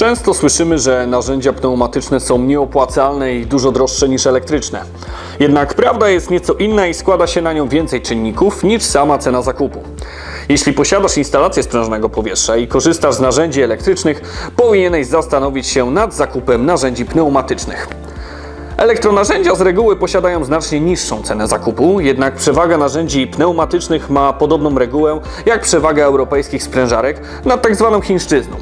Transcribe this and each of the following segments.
Często słyszymy, że narzędzia pneumatyczne są nieopłacalne i dużo droższe niż elektryczne. Jednak prawda jest nieco inna i składa się na nią więcej czynników niż sama cena zakupu. Jeśli posiadasz instalację sprężonego powietrza i korzystasz z narzędzi elektrycznych, powinieneś zastanowić się nad zakupem narzędzi pneumatycznych. Elektronarzędzia z reguły posiadają znacznie niższą cenę zakupu, jednak przewaga narzędzi pneumatycznych ma podobną regułę jak przewaga europejskich sprężarek nad tak zwaną chińszczyzną.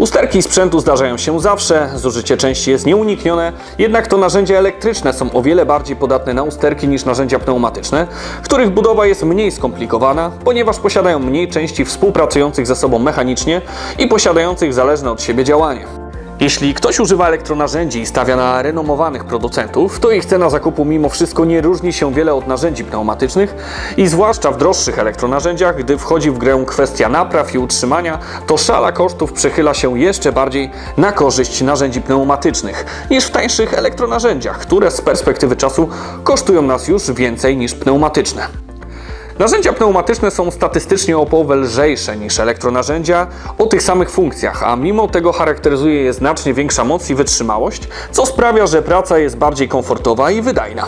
Usterki sprzętu zdarzają się zawsze, zużycie części jest nieuniknione, jednak to narzędzia elektryczne są o wiele bardziej podatne na usterki niż narzędzia pneumatyczne, których budowa jest mniej skomplikowana, ponieważ posiadają mniej części współpracujących ze sobą mechanicznie i posiadających zależne od siebie działanie. Jeśli ktoś używa elektronarzędzi i stawia na renomowanych producentów, to ich cena zakupu mimo wszystko nie różni się wiele od narzędzi pneumatycznych i zwłaszcza w droższych elektronarzędziach, gdy wchodzi w grę kwestia napraw i utrzymania, to szala kosztów przechyla się jeszcze bardziej na korzyść narzędzi pneumatycznych niż w tańszych elektronarzędziach, które z perspektywy czasu kosztują nas już więcej niż pneumatyczne. Narzędzia pneumatyczne są statystycznie o połowę lżejsze niż elektronarzędzia o tych samych funkcjach, a mimo tego charakteryzuje je znacznie większa moc i wytrzymałość, co sprawia, że praca jest bardziej komfortowa i wydajna.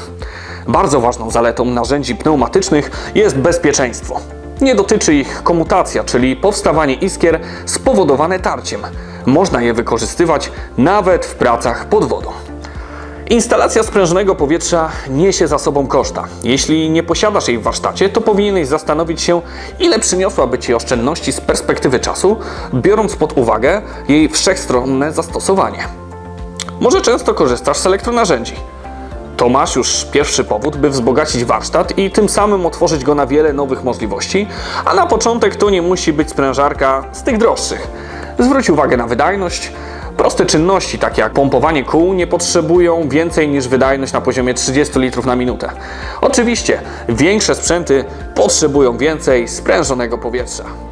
Bardzo ważną zaletą narzędzi pneumatycznych jest bezpieczeństwo. Nie dotyczy ich komutacja, czyli powstawanie iskier spowodowane tarciem. Można je wykorzystywać nawet w pracach pod wodą. Instalacja sprężonego powietrza niesie za sobą koszta. Jeśli nie posiadasz jej w warsztacie, to powinieneś zastanowić się, ile przyniosłaby Ci oszczędności z perspektywy czasu, biorąc pod uwagę jej wszechstronne zastosowanie. Może często korzystasz z elektronarzędzi. To masz już pierwszy powód, by wzbogacić warsztat i tym samym otworzyć go na wiele nowych możliwości, a na początek to nie musi być sprężarka z tych droższych. Zwróć uwagę na wydajność. Proste czynności, takie jak pompowanie kół, nie potrzebują więcej niż wydajność na poziomie 30 litrów na minutę. Oczywiście, większe sprzęty potrzebują więcej sprężonego powietrza.